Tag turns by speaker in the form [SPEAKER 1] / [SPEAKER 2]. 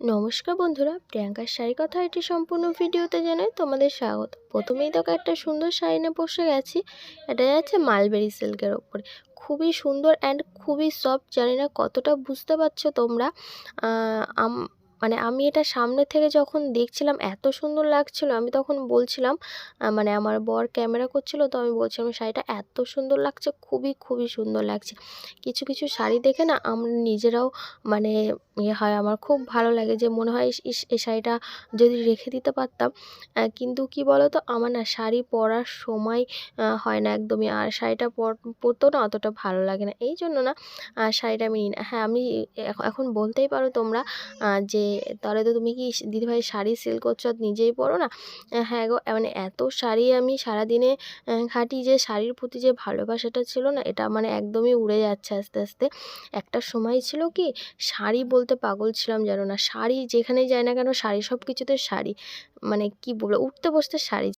[SPEAKER 1] নমস্কার বন্ধুরা প্রিয়াঙ্কার শাড়ি কথা এটি সম্পূর্ণ ভিডিওতে জানাই তোমাদের স্বাগত। প্রথমেই দেখো একটা সুন্দর শাড়ি নিয়ে বসে গেছি, এটা যাচ্ছে মালবেরি সিল্কের ওপরে। খুবই সুন্দর অ্যান্ড খুবই সফট জানি না কতটা বুঝতে পারছ তোমরা। মানে আমি এটা সামনে থেকে যখন দেখছিলাম, এত সুন্দর লাগছিল, আমি তখন বলছিলাম মানে আমার বর ক্যামেরা করছিল, তো আমি বলছিলাম শাড়িটা এত সুন্দর লাগছে, খুবই খুবই সুন্দর লাগছে। কিছু কিছু শাড়ি দেখে না আমরা নিজেরাও মানে ইয়ে হয়, আমার খুব ভালো লাগে যে মনে হয় এই শাড়িটা যদি রেখে দিতে পারতাম কিন্তু কি বলো তো আমার না শাড়ি পরার সময় হয় না একদমই, আর শাড়িটা পর, পরতেও না অতটা ভালো লাগে না। এই জন্য না শাড়িটা আমি নিই না। হ্যাঁ আমি এখন বলতেই পারো তোমরা যে তাহলে তো তুমি কি দিদিভাই শাড়ি সেল করছ নিজেই পরো না? হ্যাঁ গো মানে এত শাড়ি আমি সারাদিনে খাটি যে শাড়ির প্রতি যে ভালোবাসাটা ছিল না, এটা মানে একদমই উড়ে যাচ্ছে আস্তে আস্তে। একটা সময় ছিল কি, শাড়ি বলতে পাগল ছিলাম যেন না, শাড়ি যেখানেই যায় না কেন, শাড়ি সব কিছুতে শাড়ি। মানে কি বলব, উঠতে বসতে শাড়ি